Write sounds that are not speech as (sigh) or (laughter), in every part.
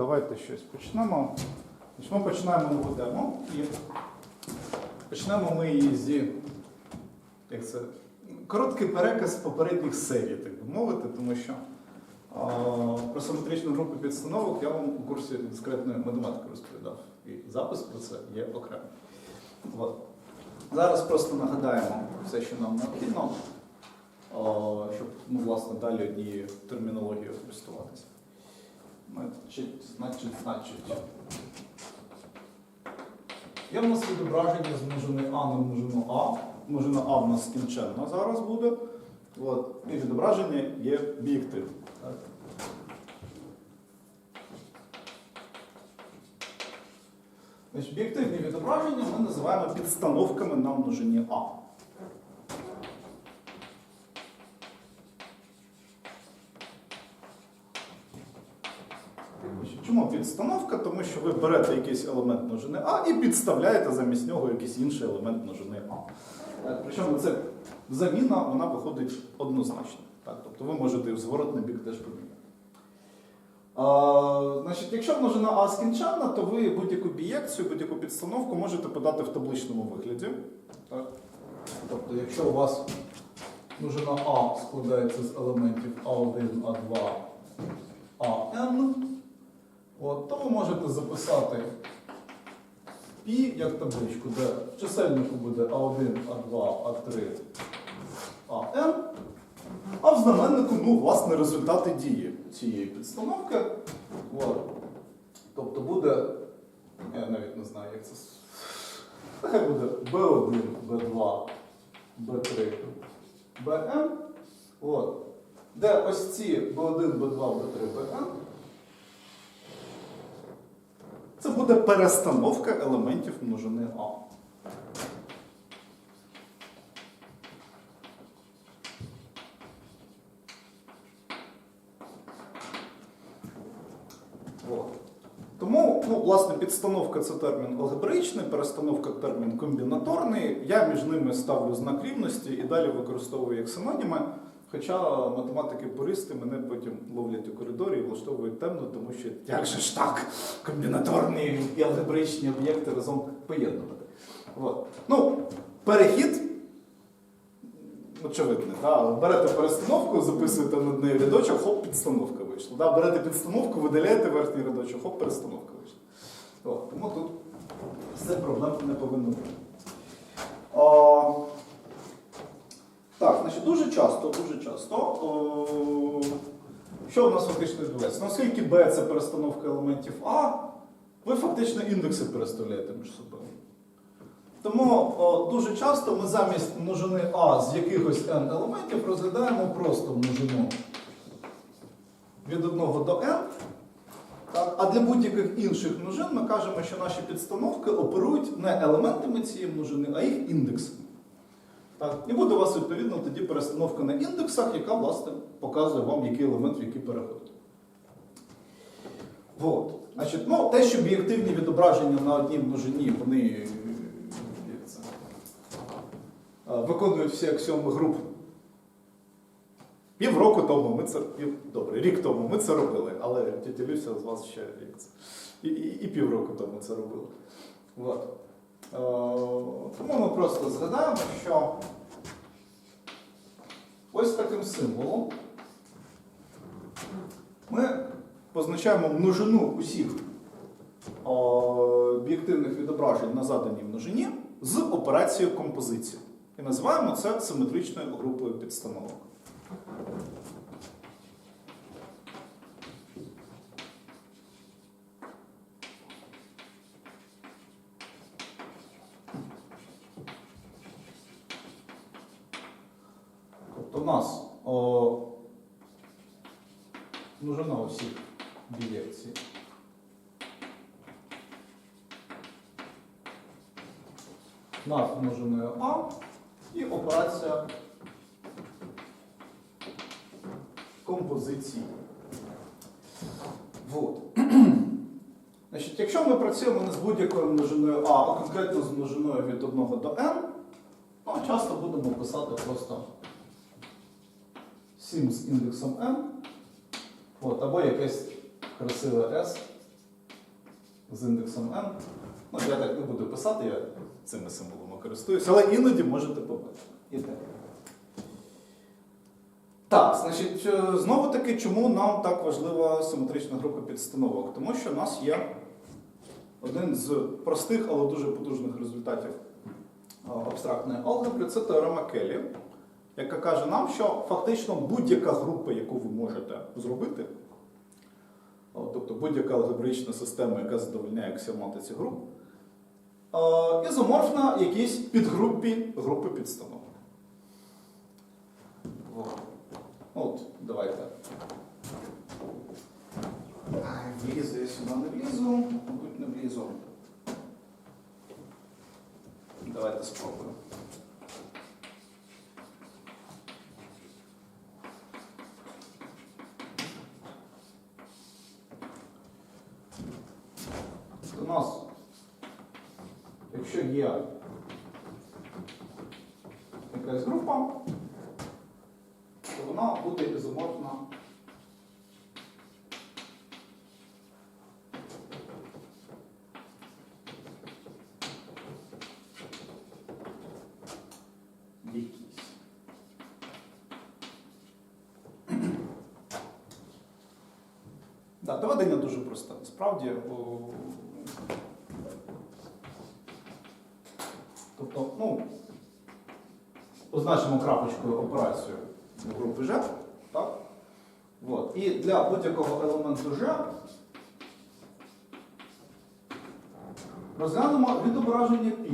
давайте щось почнемо. Ми починаємо нову тему і почнемо ми її зі як це, короткий переказ попередніх серій, так би мовити, тому що а, про симетричну групу підстановок я вам у курсі дискретної математики розповідав. І запис про це є окремо. От. Зараз просто нагадаємо все, що нам необхідно, щоб ну, власне, далі однією термінологією користуватися. Значить, значить, значить. Є в нас відображення з множини А на множину А. Множина А в нас скінченна зараз буде. От. І відображення є? Значить, Бієктивні відображення ми називаємо підстановками на множині А. Чому підстановка? Тому що ви берете якийсь елемент множини А і підставляєте замість нього якийсь інший елемент множини А. Причому це заміна вона виходить однозначно. Так, тобто ви можете в зворотний бік теж поміняти. А, значить, якщо множина А скінченна, то ви будь-яку бієкцію, будь-яку підстановку можете подати в табличному вигляді. Так? Тобто, якщо у вас множина А складається з елементів А1, А2, АН, от, то ви можете записати π як табличку, де в чисельнику буде А1, А2, А3, АН, а в знаменнику, ну, власне, результати дії цієї підстановки. От. Тобто буде, я навіть не знаю, як це. Нехай буде B1, B2, B3, BN. От. Де ось ці B1, B2, B3, BN. Це буде перестановка елементів множини А. Тому, ну, власне, підстановка це термін алгебраїчний, перестановка термін комбінаторний. Я між ними ставлю знак рівності і далі використовую як синоніми. Хоча математики-пуристи мене потім ловлять у коридорі і влаштовують темно, тому що як же ж так, комбінаторні і алгебраїчні об'єкти разом поєднувати. От. Ну, перехід очевидний. Да? Берете перестановку, записуєте над нею рядочок, хоп, підстановка вийшла. Да? Берете підстановку, видаляєте верхній рядочок, хоп, перестановка вийшла. От. Тому тут все проблем не повинно бути. Так, значить, дуже часто, дуже часто. О, що в нас фактично відбувається? Оскільки B це перестановка елементів А, ви фактично індекси переставляєте між собою. Тому о, дуже часто ми замість множини А з якихось n елементів розглядаємо просто множину від 1 до n. Так? А для будь-яких інших множин ми кажемо, що наші підстановки оперують не елементами цієї множини, а їх індексами. І буде у вас відповідно тоді перестановка на індексах, яка власне показує вам, який елемент в який переходить. Вот. Значить, ну, те, що бієктивні відображення на одній множині, вони е, е, виконують всі аксіоми груп. Півроку тому ми це пів, добре, рік тому ми це робили, але тітя з вас ще як це, і, і, і півроку тому це робили. От. Е, тому ми просто згадаємо, що ось таким символом ми позначаємо множину усіх об'єктивних відображень на заданій множині з операцією композиції. І називаємо це симетричною групою підстановок. Тобто у нас о, множина усіх бієкцій. над множиною А і операція композиції. Вот. (clears throat) Значить, якщо ми працюємо не з будь-якою множиною А, а конкретно з множиною від 1 до n, ну, часто будемо писати просто 7 з індексом n, от, або якесь красиве S з індексом n. Ну, я так не буду писати, я цими символами користуюся, але іноді можете побачити. І так. Так, значить, е, знову таки, чому нам так важлива симетрична група підстановок? Тому що у нас є один з простих, але дуже потужних результатів е, абстрактної алгебри це теорема Келлі, яка каже нам, що фактично будь-яка група, яку ви можете зробити, тобто будь-яка алгебраїчна система, яка задовольняє аксіоматиці груп, ізоморфна якійсь підгрупі групи підстановок. Во. От, давайте. Ай, Влізу я сюди не влізу, мабуть, не влізу. Давайте спробуємо. У нас, якщо є якась група, то вона буде ізоморфна. Якісь. Да, доведення дуже просте. Насправді. Тобто, ну, позначимо крапочкою операцію групи G. Так? От. І для будь-якого елементу G розглянемо відображення π.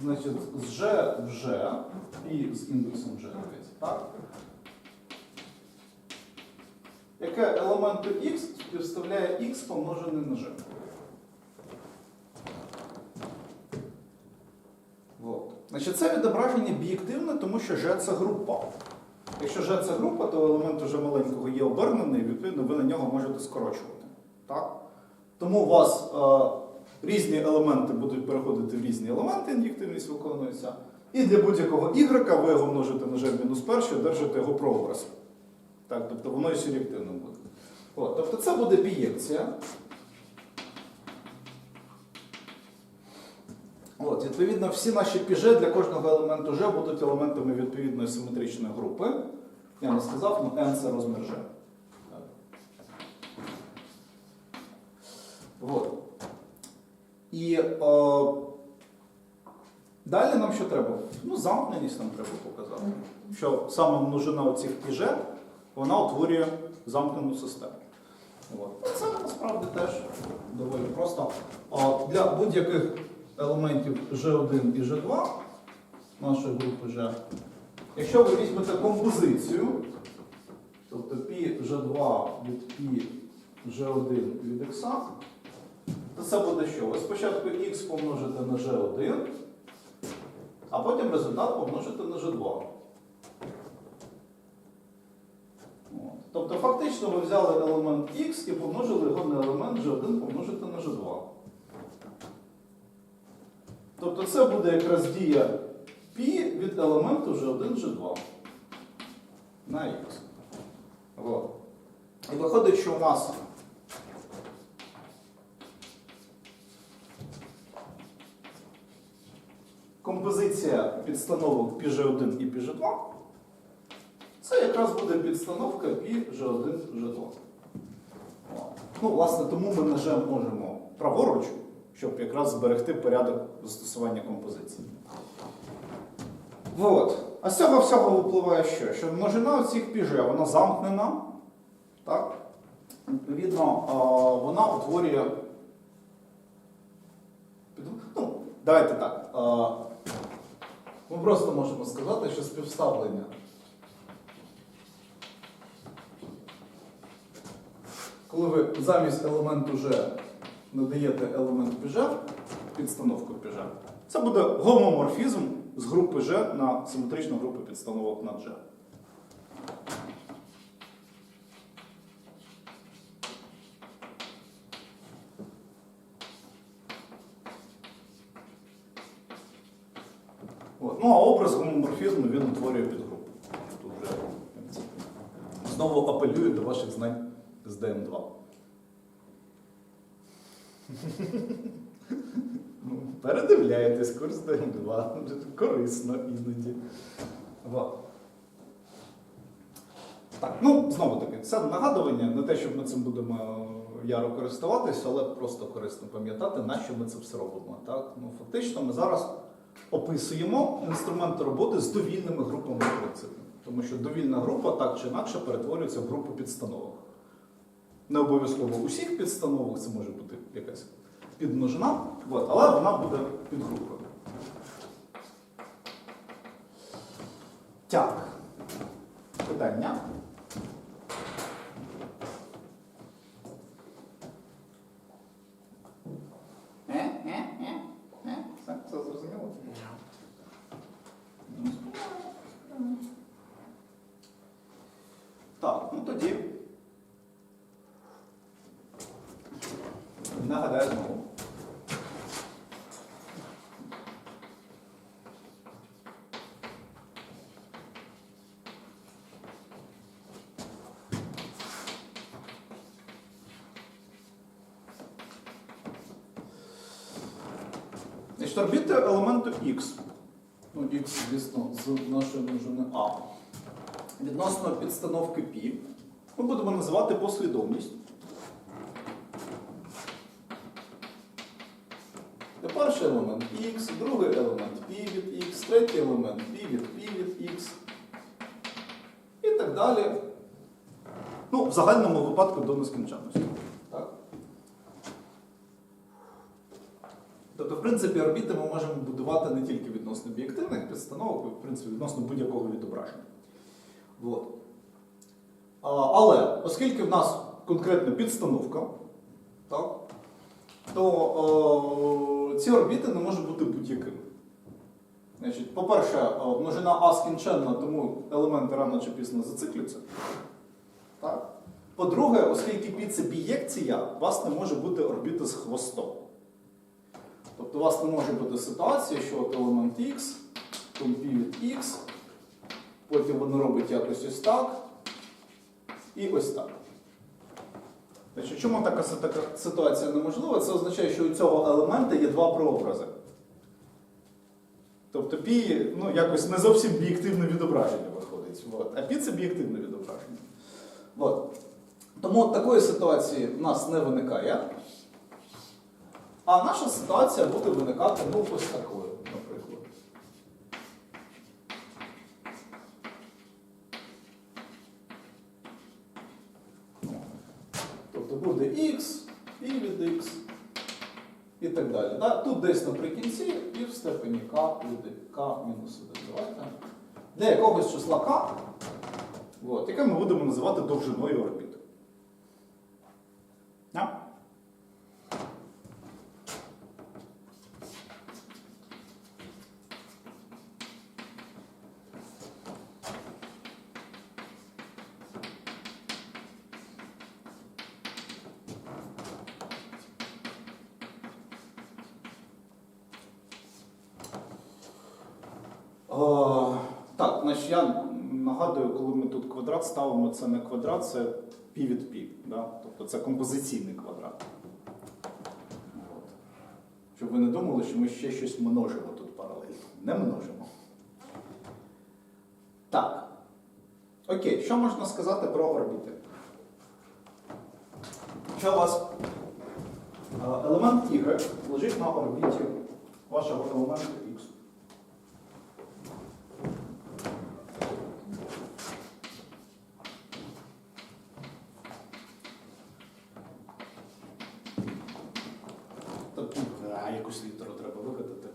З G в G, π з індексом G, так? Яке елементу x співставляє x помножене на G. Значить, це відображення бієктивне, тому що G це група. Якщо G це група, то елемент уже маленького є обернений, і відповідно ви на нього можете скорочувати. Так? Тому у вас е, різні елементи будуть переходити в різні елементи, ін'єктивність виконується. І для будь-якого y ви його множите на g мінус перший, одержите його прообраз. Так, тобто воно і суб'єктивним буде. От, тобто це буде бієкція. От, відповідно, всі наші піже для кожного елементу G будуть елементами відповідної симетричної групи. Я не сказав, ну n це розмір G. От. І о, далі нам що треба? Ну, замкненість нам треба показати. Що саме множина оцих піже, вона утворює замкнену систему. От. Це насправді теж доволі просто. О, для будь-яких елементів G1 і G2 нашої групи G, якщо ви візьмете композицію, тобто π G2 від π G1 від x, то це буде що? Ви спочатку x помножите на G1, а потім результат помножите на G2. Тобто фактично ви взяли елемент x і помножили його на елемент G1 помножити на G2. Тобто це буде якраз дія π від елементу G1, G2 на X. О. І виходить, що у нас композиція підстановок PG1 і PG2. Це якраз буде підстановка PG1, G2. Ну, власне, тому ми ножем можемо праворуч щоб якраз зберегти порядок застосування композиції. От. А з цього всього випливає що? Що множина цих піже, вона замкнена. Так? Відповідно, вона утворює. Ну, давайте так. Ми просто можемо сказати, що співставлення. Коли ви замість елементу G надаєте елемент піжа, підстановку піжа, це буде гомоморфізм з групи G на симетричну групу підстановок на G. Ну, а образ гомоморфізму він утворює підгрупу. Тут вже знову апелюю до ваших знань з ДМ2. Ну, Передивляєтесь курс ДМ2. Корисно іноді. Вот. Так, ну, знову таки, це нагадування, не те, щоб ми цим будемо яро користуватися, але просто корисно пам'ятати, на що ми це все робимо. Так? Ну, фактично, ми зараз описуємо інструменти роботи з довільними групами в принципі. Тому що довільна група так чи інакше перетворюється в групу підстановок. Не обов'язково усіх підстановок, це може бути якась підмножина, але вона буде підгрупою. Так. Питання. Е, е, е, е. Все, все зрозуміло? Ну, Так, ну тоді. Нагадаю знову. Значить, орбіти елементу X. Ну, X, звісно, з нашої множини А. Відносно підстановки π ми будемо називати послідовність. Це перший елемент X, другий елемент π від X, третій елемент π від π від X. І так далі. Ну, в загальному випадку до нескінченності. Тобто, в принципі, орбіти ми можемо будувати не тільки відносно об'єктивних підстановок, в принципі, відносно будь-якого відображення. От. А, але оскільки в нас конкретна підстановка, так, то о, ці орбіти не можуть бути будь-якими. По-перше, множина А скінченна, тому елементи рано чи пізно зациклюються. Так? По-друге, оскільки пі це бієкція, у вас не може бути орбіти з хвостом. Тобто у вас не може бути ситуація, що от елемент X, тут X, потім воно робить якось ось так і ось так. Значить, Чому така ситуація неможлива? Це означає, що у цього елемента є два прообрази. Тобто пі ну, якось не зовсім об'єктивне відображення виходить. От. А пі це об'єктивне відображення. От. Тому от такої ситуації в нас не виникає. А наша ситуація буде виникати ну, ось такою, наприклад. Тобто буде x, і від x і так далі. Да? Тут десь наприкінці і в степені k від k мінус 1. Давайте. Для якогось числа k, от, яке ми будемо називати довжиною орбіти. Да? О, так, значить я нагадую, коли ми тут квадрат ставимо, це не квадрат, це пі від пі. Да? Тобто це композиційний квадрат. От. Щоб ви не думали, що ми ще щось множимо тут паралельно. Не множимо. Так. Окей, що можна сказати про орбіти? Якщо у вас е, елемент Y лежить на орбіті вашого елементу X. Тобто, а, якусь літеру треба вигадати.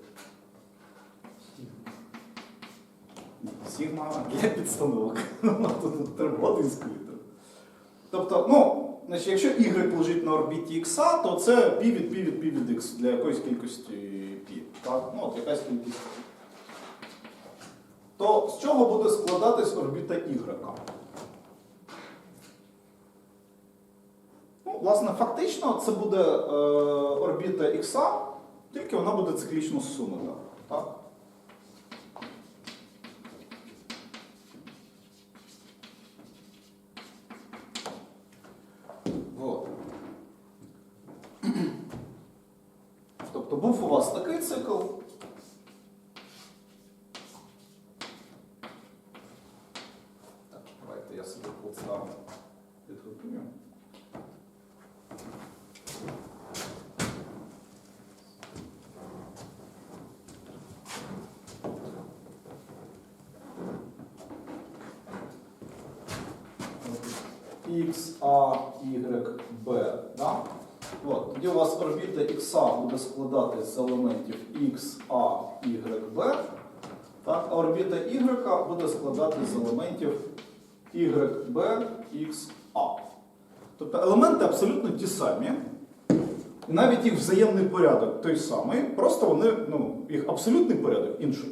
Сігма для підстановок. Тут треба латинську літеру. Тобто, ну, значить, якщо y лежить на орбіті x, то це π від π від π від x для якоїсь кількості π. Так? Ну, от якась кількість. То з чого буде складатись орбіта y? Ну, власне, фактично це буде е, орбіта X, тільки вона буде циклічно зсунута. Так? Тобто був у вас такий цикл. Так, давайте я собі поставлю підготую. X, A, Y, B. Да? От, тоді у вас орбіта X буде складатися з елементів X, A, Y, B. Так? А орбіта Y буде складатися з елементів Y, B, X, Тобто елементи абсолютно ті самі. І навіть їх взаємний порядок той самий, просто вони, ну, їх абсолютний порядок інший.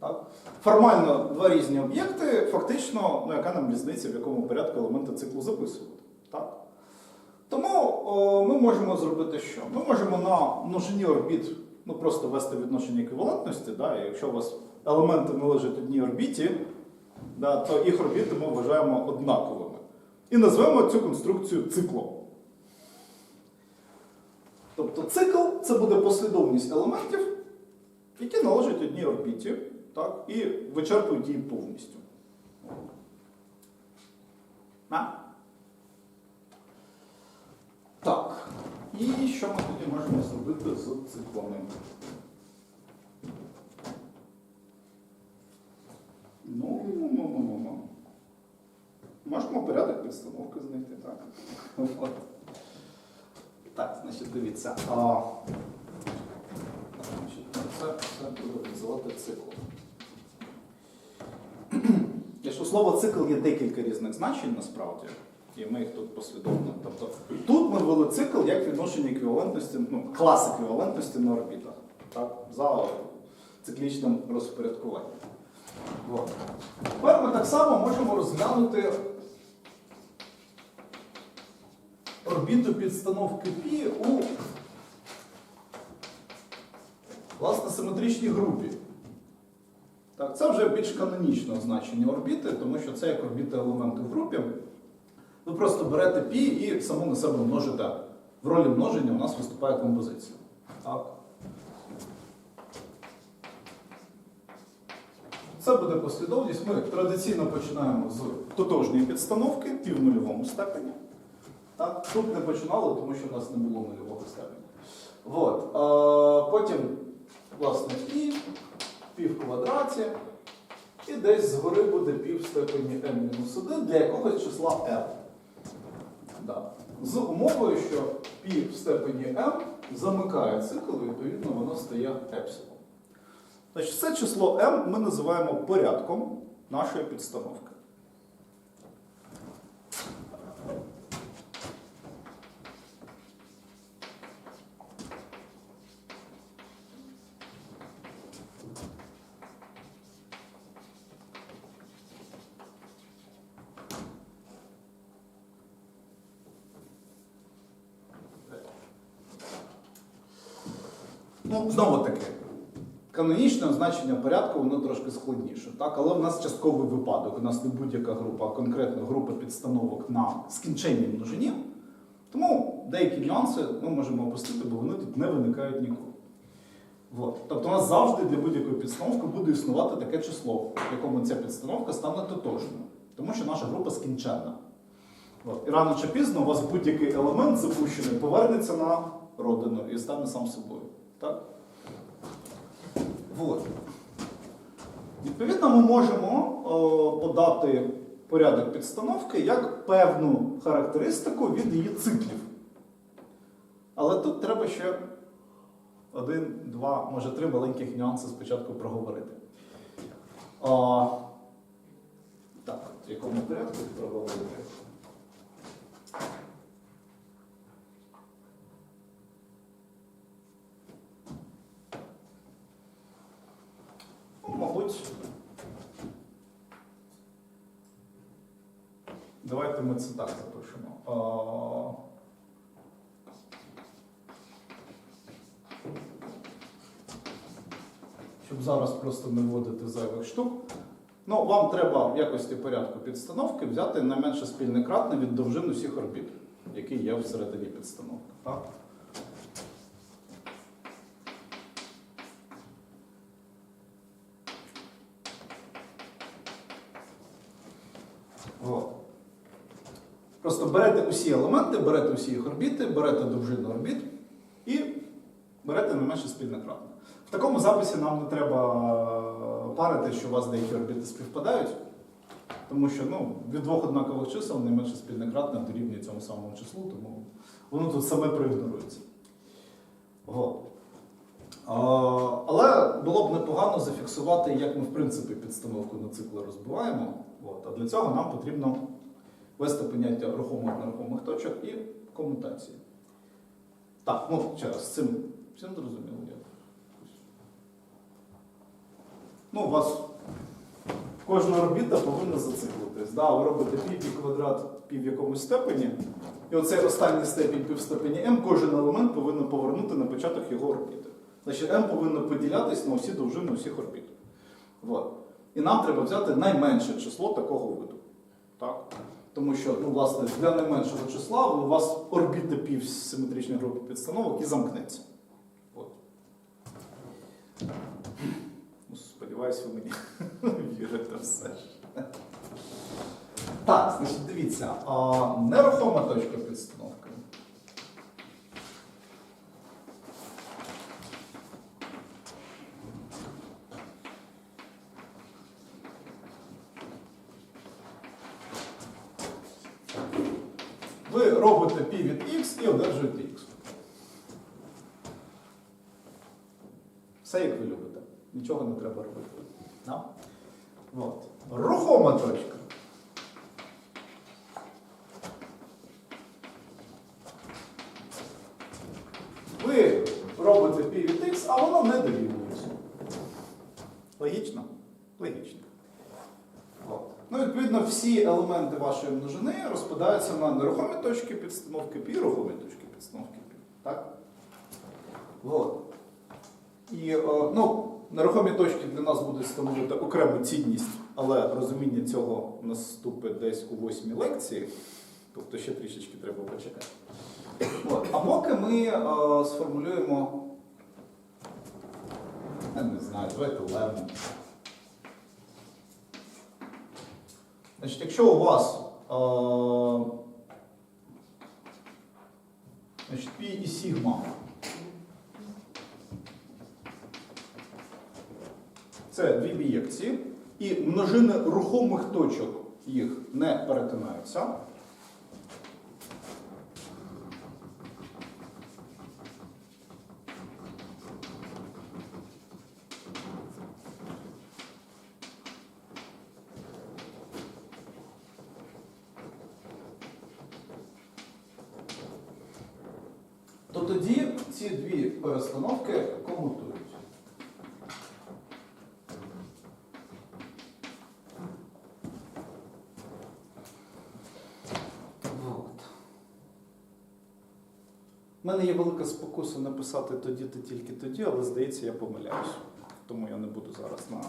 Так? Формально два різні об'єкти, фактично, ну яка нам різниця, в якому порядку елементи циклу записувати. Так? Тому о, ми можемо зробити що? Ми можемо на множині орбіт ну, просто ввести відношення еквівалентності, да? якщо у вас елементи належать одній орбіті, да, то їх орбіти ми вважаємо однаковими. І назвемо цю конструкцію циклом. Тобто цикл це буде послідовність елементів, які належать одній орбіті, так, і вичерпують її повністю. А? Так. І що ми тоді можемо зробити з циклами? Ну, ну, ну, ну, ну. Можемо порядок підстановки знайти, так? От. Так, значить, дивіться. А, значить, ну, це все буде називати цикл. Якщо слово цикл є декілька різних значень насправді, і ми їх тут послідовно. Тобто тут ми ввели цикл як відношення еквівалентності, ну, клас еквівалентності на орбітах. Так? За циклічним розпорядкуванням. Тепер ми так само можемо розглянути орбіту підстановки π у власне симетричній групі. Так, це вже більш канонічне значення орбіти, тому що це як орбіта елементу в групі. Ви просто берете π і саму на себе множите. В ролі множення у нас виступає композиція. Так. Це буде послідовність. Ми традиційно починаємо з тотожньої підстановки пі в нульовому степені. Так, тут не починали, тому що в нас не було нульового степеня. От. А, потім, власне, і пів квадраті. І десь згори буде пів степені m-1 для якогось числа m. Да. З умовою, що пів в степені m замикає цикл, відповідно воно стає епсилон. Значить, це число m ми називаємо порядком нашої підстановки. Ну, знову таки, канонічне означення порядку воно трошки складніше. Так? Але в нас частковий випадок. У нас не будь-яка група, а конкретно група підстановок на скінченній множині. Тому деякі нюанси ми можемо опустити, бо вони тут не виникають ніколи. От. Тобто у нас завжди для будь-якої підстановки буде існувати таке число, в якому ця підстановка стане тотожною. Тому що наша група скінченна. От. І рано чи пізно у вас будь-який елемент запущений повернеться на родину і стане сам собою. Так? Вот. Відповідно, ми можемо о, подати порядок підстановки як певну характеристику від її циклів. Але тут треба ще один, два, може три маленьких нюанси спочатку проговорити. О, так, в якому порядку проговорити? Ну, мабуть. Давайте ми це так запишемо. Щоб зараз просто не вводити зайвих штук. Ну, вам треба в якості порядку підстановки взяти найменше спільне кратне від довжин усіх орбіт, які є всередині підстановки. Так? Берете усі елементи, берете усі їх орбіти, берете довжину орбіт і берете найменше спільне кратне. В такому записі нам не треба е, парити, що у вас деякі орбіти співпадають, тому що ну, від двох однакових чисел найменше спільне кратне дорівнює цьому самому числу, тому воно тут саме проігнорується. Але було б непогано зафіксувати, як ми в принципі підстановку на цикли розбиваємо. От. А для цього нам потрібно ввести поняття рухомих нерухомих точок і комутації. Так, ну ще раз, з цим всім зрозуміло. Я... Ну, у вас кожна орбіта повинна зациклитись. Да, ви робите пі, пі квадрат пі в якомусь степені. І оцей останній степінь пі в степені m, кожен елемент повинен повернути на початок його орбіти. Значить, m повинно поділятись на усі довжини усіх орбіт. Вот. І нам треба взяти найменше число такого виду. Так? Тому що, ну, власне, для найменшого числа у вас орбіта пів симетричної групи підстановок і замкнеться. От. Ну, Сподіваюсь, ви мені (laughs) вірите все ж. Так, значить, дивіться, а, нерухома точка підстановки. Ви робите π від x і одержуєте x. Все як ви любите. Нічого не треба робити. Да? От. Рухома точка. Ви робите π від x, а воно не дорівнюється. Логічно? Логічно. От. Ну, відповідно, всі елементи вашої множини розпадаються на нерухомі точки підстановки π і рухомі точки підстановки π. Так? От. І е, ну, нерухомі точки для нас будуть становити окрему цінність, але розуміння цього наступить десь у восьмій лекції. Тобто ще трішечки треба почекати. От. А поки ми е, сформулюємо. Я не знаю, давайте левну. Значить, якщо у вас е, значить, пі і сігма це дві бієкції, і множини рухомих точок їх не перетинаються. то тоді ці дві перестановки комутують. Вот. У мене є велика спокуса написати тоді-то тільки тоді, але здається, я помиляюсь. Тому я не буду зараз на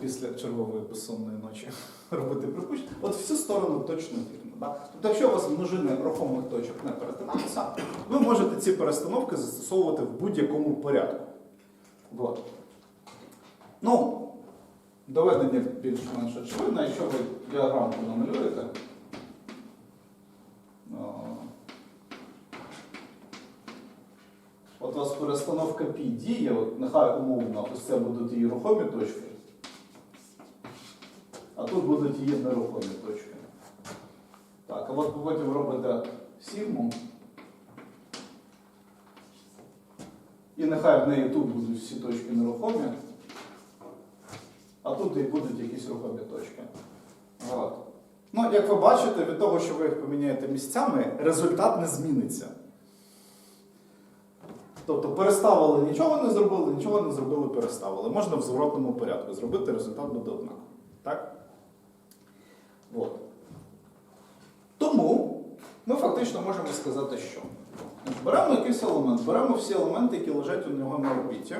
після чергової безсонної ночі (laughs) робити припущення. От всю сторону точно вірно. Да? Тобто, якщо у вас множини рухомих точок не перетинаються, ви можете ці перестановки застосовувати в будь-якому порядку. Вот. Ну, доведення більш-менш очевидно, якщо ви діаграмку намалюєте. От у вас перестановка π діє, от нехай умовно, ось це будуть її рухомі точки, а тут будуть її нерухомі точки. Так, а от потім робите сігму. І нехай в неї тут будуть всі точки нерухомі, а тут і будуть якісь рухомі точки. От. Ну, як ви бачите, від того, що ви їх поміняєте місцями, результат не зміниться. Тобто переставили, нічого не зробили, нічого не зробили, переставили. Можна в зворотному порядку зробити, результат буде однаковий. Так? От. Тому ми фактично можемо сказати, що беремо якийсь елемент, беремо всі елементи, які лежать у нього на орбіті.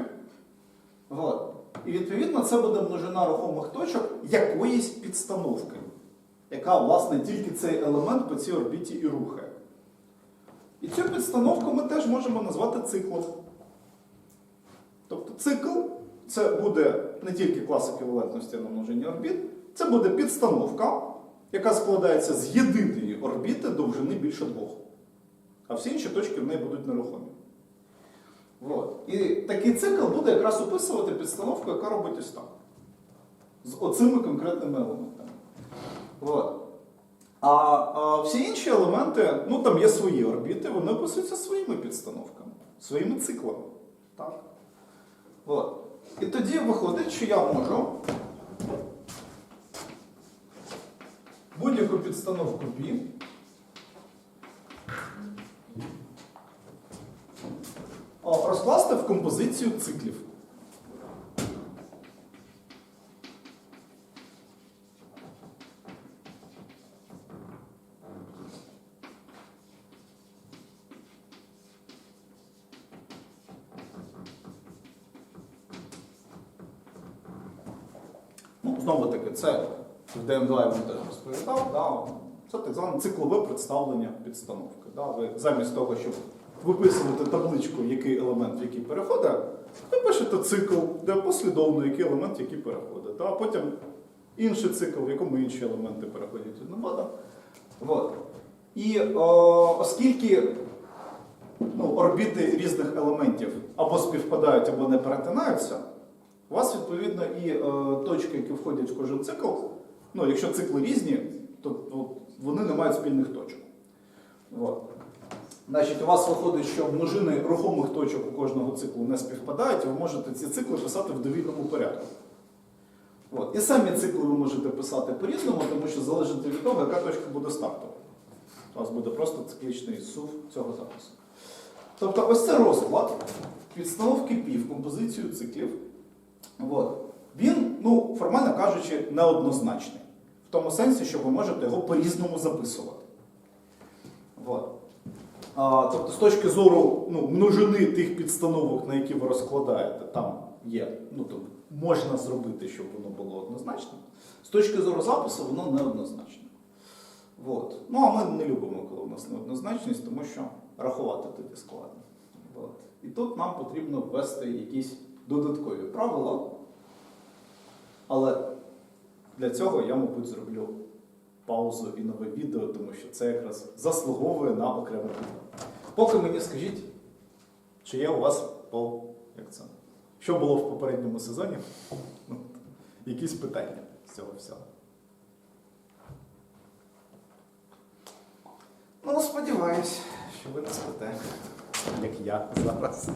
От. І відповідно це буде множина рухомих точок якоїсь підстановки, яка, власне, тільки цей елемент по цій орбіті і рухає. І цю підстановку ми теж можемо назвати циклом. Тобто цикл це буде не тільки клас еквівалентності на множині орбіт, це буде підстановка, яка складається з єдиної орбіти довжини більше двох. А всі інші точки в неї будуть нерухомі. От. І такий цикл буде якраз описувати підстановку, яка робить ось так. З оцими конкретними елементами. От. А, а всі інші елементи, ну там є свої орбіти, вони описуються своїми підстановками, своїми циклами. Так? От. І тоді виходить, що я можу будь-яку підстановку о, розкласти в композицію циклів. Ну, знову таки, це в ДМ2 я вам теж розповідав. Да, це так зване циклове представлення підстановки. Да. Ви замість того, щоб виписувати табличку, який елемент в який переходить, ви пишете цикл, де послідовно який елемент в який переходить. Да. А потім інший цикл, в якому інші елементи переходять від навода. Вот. І о, оскільки ну, орбіти різних елементів або співпадають, або не перетинаються, у вас, відповідно, і е, точки, які входять в кожен цикл, ну, якщо цикли різні, то от, вони не мають спільних точок. От. Значить, у вас виходить, що множини рухомих точок у кожного циклу не співпадають, ви можете ці цикли писати в довільному порядку. От. І самі цикли ви можете писати по-різному, тому що залежить від того, яка точка буде стартова. У вас буде просто циклічний сув цього запису. Тобто ось це розклад підстановки пі в композицію циклів. От. Він, ну, формально кажучи, неоднозначний. В тому сенсі, що ви можете його по-різному записувати. От. А, тобто, з точки зору ну, множини тих підстановок, на які ви розкладаєте, там є, ну, тобто, можна зробити, щоб воно було однозначним. З точки зору запису, воно неоднозначне. От. Ну, а ми не любимо, коли у нас неоднозначність, тому що рахувати тоді складно. От. І тут нам потрібно ввести якісь додаткові правила. Але для цього я, мабуть, зроблю паузу і нове відео, тому що це якраз заслуговує на окреме відео. Поки мені скажіть, чи є у вас по як це? Що було в попередньому сезоні? Ну, Якісь питання з цього всього. Ну, сподіваюсь, що ви не спите, як я зараз.